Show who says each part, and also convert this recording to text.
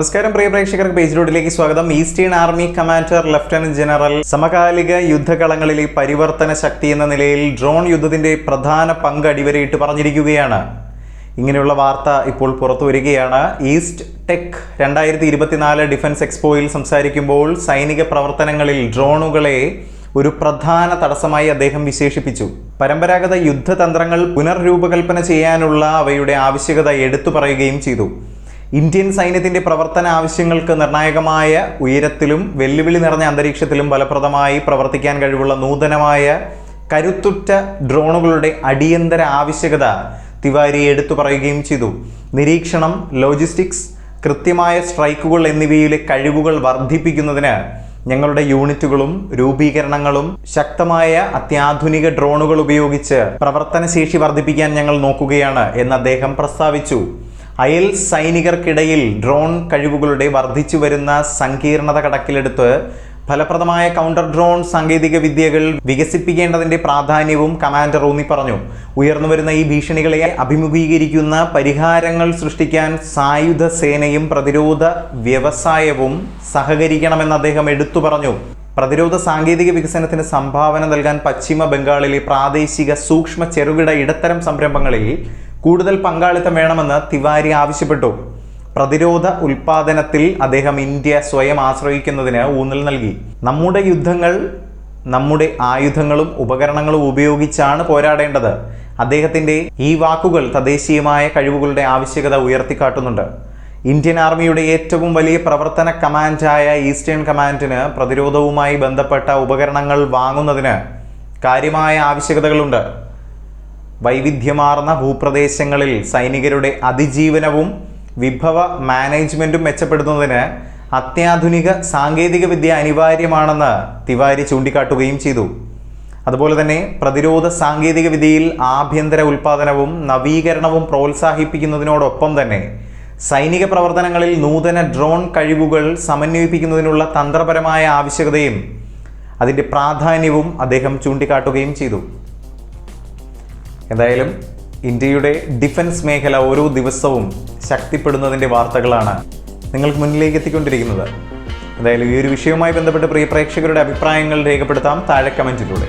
Speaker 1: നമസ്കാരം പ്രിയ പ്രേക്ഷകർക്ക് പേജ് റോഡിലേക്ക് സ്വാഗതം. Eastern army commander lieutenant general സമകാലിക യുദ്ധകളങ്ങളിലെ പരിവർത്തന ശക്തി എന്ന നിലയിൽ ഡ്രോൺ യുദ്ധത്തിന്റെ പ്രധാന പങ്ക് അടിവരയിട്ട് പറഞ്ഞിരിക്കുകയാണ്. ഇങ്ങനെയുള്ള വാർത്ത ഇപ്പോൾ പുറത്തു വരികയാണ്. ഈസ്റ്റ് ടെക് രണ്ടായിരത്തി ഇരുപത്തിനാല് ഡിഫൻസ് എക്സ്പോയിൽ സംസാരിക്കുമ്പോൾ സൈനിക പ്രവർത്തനങ്ങളിൽ ഡ്രോണുകളെ ഒരു പ്രധാന തടസ്സമായി അദ്ദേഹം വിശേഷിപ്പിച്ചു. പരമ്പരാഗത യുദ്ധതന്ത്രങ്ങൾ പുനർരൂപകൽപ്പന ചെയ്യാനുള്ള അവയുടെ ആവശ്യകത എടുത്തു പറയുകയും ചെയ്തു. ഇന്ത്യൻ സൈന്യത്തിന്റെ പ്രവർത്തന ആവശ്യങ്ങൾക്ക് നിർണായകമായ ഉയരത്തിലും വെല്ലുവിളി നിറഞ്ഞ അന്തരീക്ഷത്തിലും ഫലപ്രദമായി പ്രവർത്തിക്കാൻ കഴിവുള്ള നൂതനമായ കരുത്തുറ്റ ഡ്രോണുകളുടെ അടിയന്തര ആവശ്യകത തിവാരി എടുത്തു പറയുകയും ചെയ്തു. നിരീക്ഷണം ലോജിസ്റ്റിക്സ് കൃത്യമായ സ്ട്രൈക്കുകൾ എന്നിവയിലെ കഴിവുകൾ വർദ്ധിപ്പിക്കുന്നതിന് ഞങ്ങളുടെ യൂണിറ്റുകളും രൂപീകരണങ്ങളും ശക്തമായ അത്യാധുനിക ഡ്രോണുകൾ ഉപയോഗിച്ച് പ്രവർത്തനശേഷി വർദ്ധിപ്പിക്കാൻ ഞങ്ങൾ നോക്കുകയാണ് എന്ന് അദ്ദേഹം പ്രസ്താവിച്ചു. അയൽ സൈനികർക്കിടയിൽ ഡ്രോൺ കഴിവുകളുടെ വർദ്ധിച്ചു വരുന്ന സങ്കീർണത കണക്കിലെടുത്ത് ഫലപ്രദമായ കൗണ്ടർ ഡ്രോൺ സാങ്കേതിക വിദ്യകൾ വികസിപ്പിക്കേണ്ടതിന്റെ പ്രാധാന്യവും കമാൻഡർ ഊന്നി പറഞ്ഞു. ഉയർന്നുവരുന്ന ഈ ഭീഷണികളെ അഭിമുഖീകരിക്കുന്ന പരിഹാരങ്ങൾ സൃഷ്ടിക്കാൻ സായുധ സേനയും പ്രതിരോധ വ്യവസായവും സഹകരിക്കണമെന്ന് അദ്ദേഹം എടുത്തു പറഞ്ഞു. പ്രതിരോധ സാങ്കേതിക വികസനത്തിന് സംഭാവന നൽകാൻ പശ്ചിമ ബംഗാളിലെ പ്രാദേശിക സൂക്ഷ്മ ചെറുകിട ഇടത്തരം സംരംഭങ്ങളിൽ കൂടുതൽ പങ്കാളിത്തം വേണമെന്ന് തിവാരി ആവശ്യപ്പെട്ടു. പ്രതിരോധ ഉൽപാദനത്തിൽ അദ്ദേഹം ഇന്ത്യ സ്വയം ആശ്രയിക്കുന്നതിന് ഊന്നൽ നൽകി. നമ്മുടെ യുദ്ധങ്ങൾ നമ്മുടെ ആയുധങ്ങളും ഉപകരണങ്ങളും ഉപയോഗിച്ചാണ് പോരാടേണ്ടത്. അദ്ദേഹത്തിന്റെ ഈ വാക്കുകൾ തദ്ദേശീയമായ കഴിവുകളുടെ ആവശ്യകത ഉയർത്തിക്കാട്ടുന്നുണ്ട്. ഇന്ത്യൻ ആർമിയുടെ ഏറ്റവും വലിയ പ്രവർത്തന കമാൻഡായ ഈസ്റ്റേൺ കമാൻഡിന് പ്രതിരോധവുമായി ബന്ധപ്പെട്ട ഉപകരണങ്ങൾ വാങ്ങുന്നതിന് കാര്യമായ ആവശ്യകതകളുണ്ട്. വൈവിധ്യമാർന്ന ഭൂപ്രദേശങ്ങളിൽ സൈനികരുടെ അതിജീവനവും വിഭവ മാനേജ്മെന്റും മെച്ചപ്പെടുത്തുന്നതിന് അത്യാധുനിക സാങ്കേതിക വിദ്യ അനിവാര്യമാണെന്ന് തിവാരി ചൂണ്ടിക്കാട്ടുകയും ചെയ്തു. അതുപോലെ തന്നെ പ്രതിരോധ സാങ്കേതിക വിദ്യയിൽ ആഭ്യന്തര ഉൽപാദനവും നവീകരണവും പ്രോത്സാഹിപ്പിക്കുന്നതിനോടൊപ്പം തന്നെ സൈനിക പ്രവർത്തനങ്ങളിൽ നൂതന ഡ്രോൺ കഴിവുകൾ സമന്വയിപ്പിക്കുന്നതിനുള്ള തന്ത്രപരമായ ആവശ്യകതയും അതിന്റെ പ്രാധാന്യവും അദ്ദേഹം ചൂണ്ടിക്കാട്ടുകയും ചെയ്തു. എന്തായാലും ഇന്ത്യയുടെ ഡിഫൻസ് മേഖല ഓരോ ദിവസവും ശക്തിപ്പെടുന്നതിന്റെ വാർത്തകളാണ് നിങ്ങൾക്ക് മുന്നിലേക്ക് എത്തിക്കൊണ്ടിരിക്കുന്നത്. എന്തായാലും ഈ ഒരു വിഷയവുമായി ബന്ധപ്പെട്ട് പ്രിയ പ്രേക്ഷകരുടെ അഭിപ്രായങ്ങൾ രേഖപ്പെടുത്താം. താഴെ കമന്റിലൂടെ